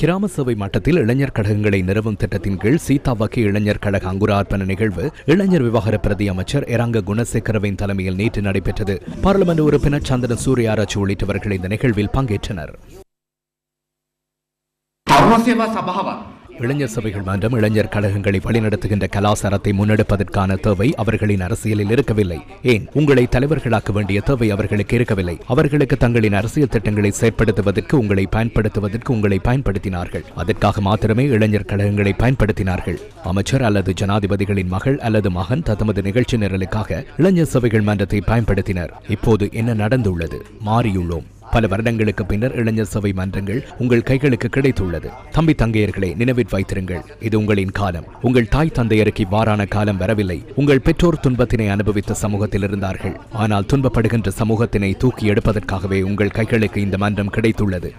கிராம சபை மட்டத்தில் இளைஞர் கழகங்களை நிறுவும் திட்டத்தின் கீழ் சீதாவாக்கி இளைஞர் கழக அங்குரார்ப்பண நிகழ்வு இளைஞர் விவகார பிரதி அமைச்சர் இராங்க குணசேகரவின் தலைமையில் நேற்று நடைபெற்றது. பாராளுமன்ற உறுப்பினர் சந்திரன் சூரியாராஜ் உள்ளிட்டவர்கள் இந்த நிகழ்வில் பங்கேற்றனர். இளைஞர் சபைகள் மன்றம் இளைஞர் கழகங்களை வழிநடத்துகின்ற கலாசாரத்தை முன்னெடுப்பதற்கான தேவை அவர்களின் அரசியலில் இருக்கவில்லை. ஏன்? உங்களை தலைவர்களாக்க வேண்டிய தேவை அவர்களுக்கு இருக்கவில்லை. அவர்களுக்கு தங்களின் அரசியல் திட்டங்களை செயற்படுத்துவதற்கு உங்களை பயன்படுத்துவதற்கு உங்களை பயன்படுத்தினார்கள். அதற்காக மாத்திரமே இளைஞர் கழகங்களை பயன்படுத்தினார்கள். அமைச்சர் அல்லது ஜனாதிபதிகளின் மகள் அல்லது மகன் தத்தமது நிகழ்ச்சி நிரலுக்காக இளைஞர் சபைகள் மன்றத்தை பயன்படுத்தினர். இப்போது என்ன நடந்துள்ளது? மாறியுள்ளோம். பல வருடங்களுக்கு பின்னர் இளைஞர் சபை மன்றங்கள் உங்கள் கைகளுக்கு கிடைத்துள்ளது. தம்பி தங்கையர்களை நினைவில் வைத்திருங்கள். இது உங்களின் காலம். உங்கள் தாய் தந்தையருக்கு இவ்வாறான காலம் வரவில்லை. உங்கள் பெற்றோர் துன்பத்தினை அனுபவித்த சமூகத்தில் இருந்தார்கள். ஆனால் துன்பப்படுகின்ற சமூகத்தினை தூக்கி எடுப்பதற்காகவே உங்கள் கைகளுக்கு இந்த மன்றம் கிடைத்துள்ளது.